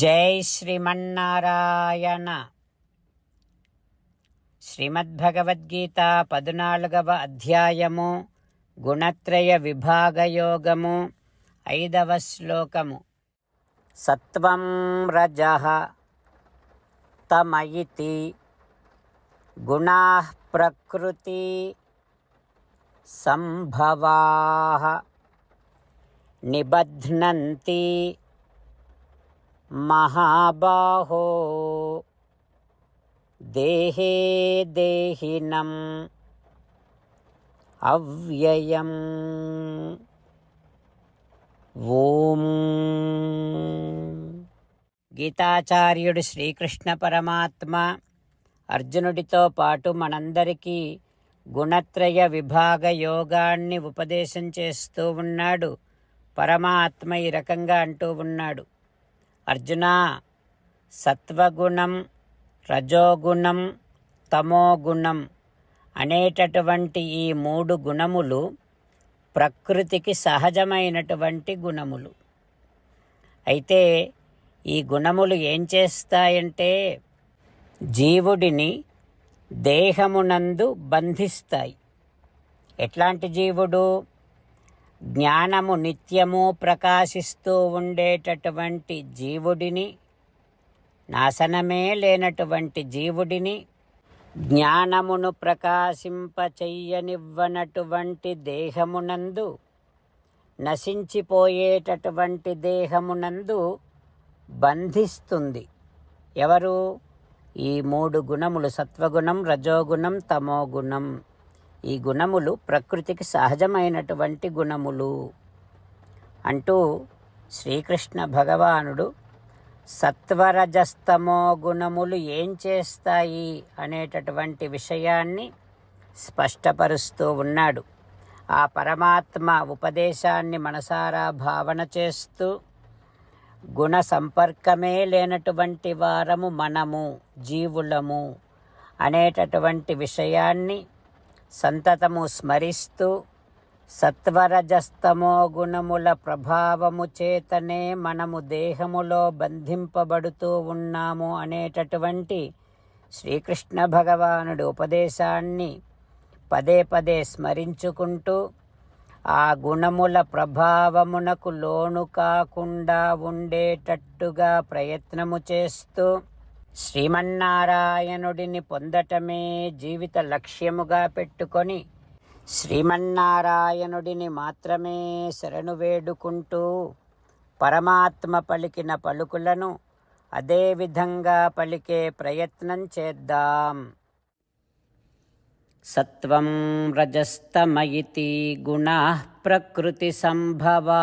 జై శ్రీమన్నారాయణ. శ్రీమద్భగవద్గీత పద్నాలుగవ అధ్యాయము గుణత్రయ విభాగయోగము ఐదవ శ్లోకము. సత్వం రజ తమయితి గుణా ప్రకృతి సంభవా నిబధ్నంతి महाबाहो देहे देहिनम् అవ్యయం ఓం గీతాచార్యుడు శ్రీకృష్ణ పరమాత్మ అర్జునుడితో పాటు మనందరికీ గుణత్రయ విభాగ యోగాన్ని ఉపదేశం చేస్తూ ఉన్నాడు పరమాత్మ ఈ రకంగా అంటూ ఉన్నాడు అర్జున సత్వగుణం రజోగుణం తమోగుణం అనేటటువంటి ఈ మూడు గుణములు ప్రకృతికి సహజమైనటువంటి గుణములు. అయితే ఈ గుణములు ఏం చేస్తాయంటే జీవుడిని దేహమునందు బంధిస్తాయి. ఎట్లాంటి జీవుడు? జ్ఞానము నిత్యము ప్రకాశిస్తూ ఉండేటటువంటి జీవుడిని నాశనమే లేనటువంటి జీవుడిని జ్ఞానమును ప్రకాశింపచెయ్యనివ్వనటువంటి దేహమునందు నశించిపోయేటటువంటి దేహమునందు బంధిస్తుంది. ఎవరు? ఈ మూడు గుణములు సత్వగుణం రజోగుణం తమోగుణం. ఈ గుణములు ప్రకృతికి సహజమైనటువంటి గుణములు. అంటూ శ్రీకృష్ణ భగవానుడు సత్వరజస్తమో గుణములు ఏం చేస్తాయి అనేటటువంటి విషయాన్ని స్పష్టపరుస్తూ ఉన్నాడు. ఆ పరమాత్మ ఉపదేశాన్ని మనసారా భావన చేస్తూ గుణ సంపర్కమే లేనటువంటి వారము మనము జీవులము అనేటటువంటి విషయాన్ని సంతతము స్మరిస్తూ సత్వరజస్తమో గుణముల ప్రభావము చేతనే మనము దేహములో బంధింపబడుతూ ఉన్నాము అనేటటువంటి శ్రీకృష్ణ భగవానుడి ఉపదేశాన్ని పదే పదే స్మరించుకుంటూ ఆ గుణముల ప్రభావమునకు లోను కాకుండా ఉండేటట్టుగా ప్రయత్నము చేస్తూ శ్రీమన్నారాయణుడిని పొందటమే జీవిత లక్ష్యముగా పెట్టుకొని శ్రీమన్నారాయణుడిని మాత్రమే శరణు వేడుకుంటూ పరమాత్మ పలికిన పలుకులను అదేవిధంగా పలికే ప్రయత్నం చేద్దాం. సత్వం రజస్తమయితి గుణా ప్రకృతి సంభవా